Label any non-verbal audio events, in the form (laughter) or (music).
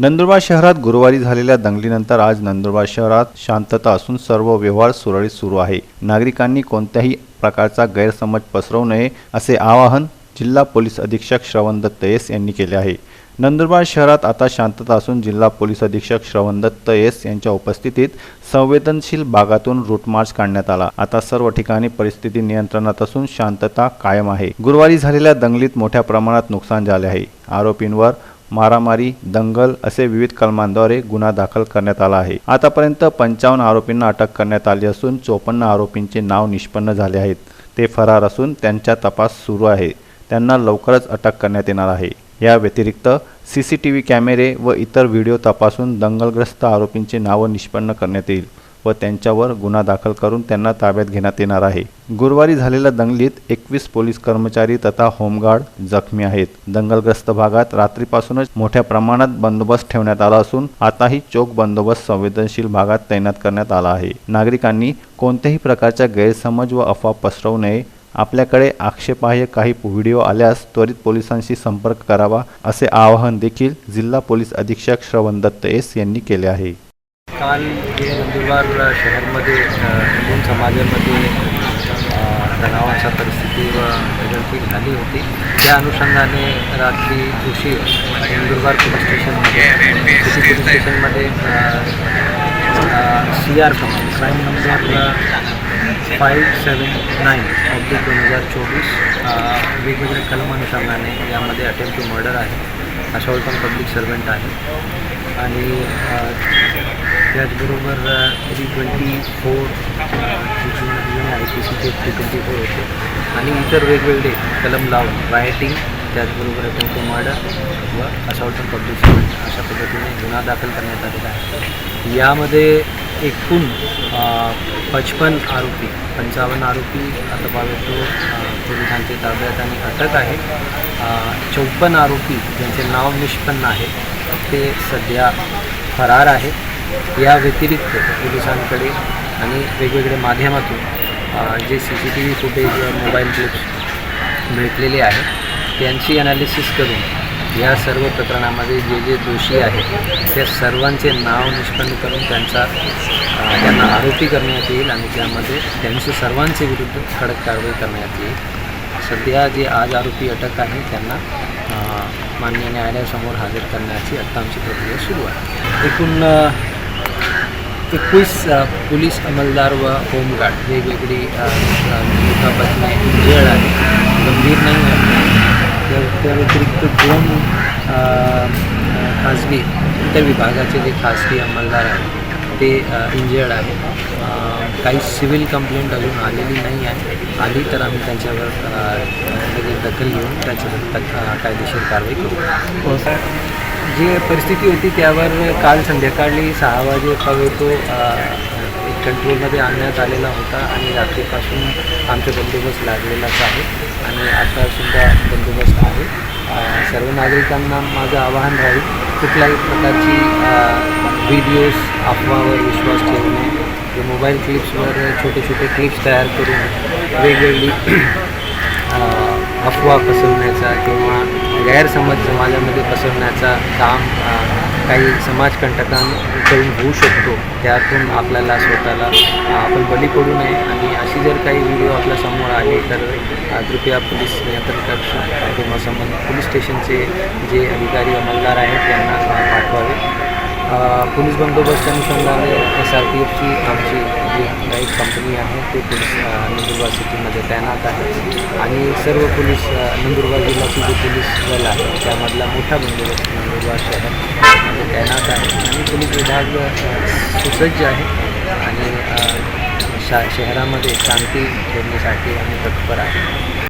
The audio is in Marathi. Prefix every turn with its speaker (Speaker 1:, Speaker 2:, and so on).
Speaker 1: नंदुरबार शहरात गुरुवारी झालेल्या दंगलीनंतर आज नंदुरबार शहरात शांतता असून सर्व व्यवहार सुरळीत सुरू आहे. नागरिकांनी कोणत्याही प्रकारचा गैरसमज पसरवू नये असे आवाहन जिल्हा पोलीस अधीक्षक श्रवण दत्त एस यांनी केले आहे. नंदुरबार शहरात आता शांतता असून जिल्हा पोलीस अधीक्षक श्रवण दत्त एस यांच्या उपस्थितीत संवेदनशील भागातून रूट मार्च काढण्यात आला. आता सर्व ठिकाणी परिस्थिती नियंत्रणात असून शांतता कायम आहे. गुरुवारी झालेल्या दंगलीत मोठ्या प्रमाणात नुकसान झाले आहे. आरोपींवर मारामारी दंगल असे विविध कलमांद्वारे गुन्हा दाखल करण्यात आला आहे. आतापर्यंत पंचावन्न आरोपींना अटक करण्यात आली असून चोपन्न आरोपींचे नाव निष्पन्न झाले आहेत. ते फरार असून त्यांचा तपास सुरू आहे. त्यांना लवकरच अटक करण्यात येणार आहे. या व्यतिरिक्त सी सी टी व्ही कॅमेरे व इतर व्हिडिओ तपासून दंगलग्रस्त आरोपींचे नावं निष्पन्न करण्यात येईल. व त्यांच्यावर गुन्हा दाखल करून त्यांना ताब्यात घेण्यात येणार आहे. गुरुवारी झालेल्या दंगलीत एकवीस पोलीस कर्मचारी तथा होमगार्ड जखमी आहेत. दंगलग्रस्त भागात रात्रीपासूनच मोठ्या प्रमाणात बंदोबस्त ठेवण्यात आला असून आताही चोख बंदोबस्त संवेदनशील भागात तैनात करण्यात आला आहे. नागरिकांनी कोणत्याही प्रकारच्या गैरसमज व अफवा पसरवू नये. आपल्याकडे आक्षेपार्ह काही व्हिडिओ आल्यास त्वरित पोलिसांशी संपर्क करावा असे आवाहन देखील जिल्हा पोलीस अधीक्षक श्रवण दत्त एस यांनी केले आहे.
Speaker 2: काल जे नंदुरबार शहरमध्ये हिंदू समाजामध्ये तणावाच्या परिस्थिती व वेगळी झाली होती. त्या अनुषंगाने रात्री उशीर नंदुरबार पोलीस स्टेशनमध्ये सिटी पोलीस स्टेशनमध्ये C R command crime number five seven nine oblique दोन हजार चोवीस वेगवेगळे कलम अनुषंगाने यामध्ये अटेम्प्ट टू मर्डर आहे. अशावर पण पब्लिक सर्वंट आहे. आणि त्याचबरोबर three twenty four I P सीचे थ्री ट्वेंटी फोर होते. आणि इतर वेगवेगळे कलम लावून रायटिंग त्याचबरोबर अटेम्प्ट मर्डर व असॉल्ट ऑन पब्लिक अशा पद्धतीने गुन्हा दाखल करण्यात आलेला आहे. यामध्ये एकूण पचपन आरोपी पंचावन्न आरोपी आता पावेतो पोलिसांचे ताब्यात आणि अटक आहे. चौपन्न आरोपी ज्यांचे नाव निष्पन्न आहे ते सध्या फरार आहेत. या व्यतिरिक्त पोलिसांकडे आणि वेगवेगळ्या माध्यमातून जे C C T V footage mobile clips भेटलेले आहेत त्यांची ॲनालिसिस करून या सर्व प्रकरणामध्ये जे जे दोषी आहेत त्या सर्वांचे नाव निष्पन्न करून त्यांचा त्यांना आरोपी करण्यात येईल आणि त्यामध्ये त्यांचे सर्वांचे विरुद्ध कडक कारवाई करण्यात येईल. सध्या जे आज आरोपी अटक आहे त्यांना अ, माननीय न्यायालयासमोर हजर करण्याची आत्ता आमची प्रक्रिया सुरू आहे. एकूण एकवीस पोलीस अंमलदार व होमगार्ड. वेगवेगळी अ, अ, दुखापतने इंजर्ड आहे गंभीर नाही आहे त्या त्या व्यतिरिक्त दोन खाजगी इतर विभागाचे जे खाजगी अंमलदार आहेत ते इंजर्ड आहे काही सिव्हिल कंप्लेंट अजून आलेली नाही आहे. आली तर आम्ही त्यांच्यावर दखल घेऊन त्याच्यावर कायदेशीर कारवाई करू. हो, जी परिस्थिती होती त्यावर काल संध्याकाळी सहा वाजेपर्यंत एक कंट्रोलमध्ये आणण्यात आलेला होता आणि रात्रीपासून आमचा बंदोबस्त लागलेलाच आहे आणि आतासुद्धा बंदोबस्त आहे. सर्व नागरिकांना माझं आवाहन राहील कुठल्याही प्रकारची व्हिडिओज अफवावर विश्वास ठेवू नये. जे मोबाईल क्लिप्सवर छोटे छोटे क्लिप्स तयार करून वेगवेगळी (clears throat) अफवा पसरवण्याचा किंवा गैरसमज समाजामध्ये पसरवण्याचा काम काही समाजकंटकांकडून होऊ शकतो. त्यातून आपल्याला स्वतःला आपण बली पडू नये. आणि अशी जर काही व्हिडिओ आपल्यासमोर आली तर कृपया पोलीस नियंत्रण कक्ष किंवा संबंधित पोलीस स्टेशनचे जे अधिकारी अंमलदार आहेत त्यांना पाठवावे. पोलीस बंदोबस्त अनुषंगाने एस आर पी एफची आमची जी काही कंपनी आहे ते पोलीस नंदुरबार सिटीमध्ये तैनात आहे. आणि सर्व पोलीस नंदुरबार जिल्ह्याची जे पोलीस दल आहे त्यामधला मोठा बंदोबस्त नंदुरबार शहरामध्ये तैनात आहे. आणि पोलीस विभाग सुसज्ज आहे आणि शा शहरामध्ये शांती ठेवण्यासाठी आम्ही तत्पर आहे.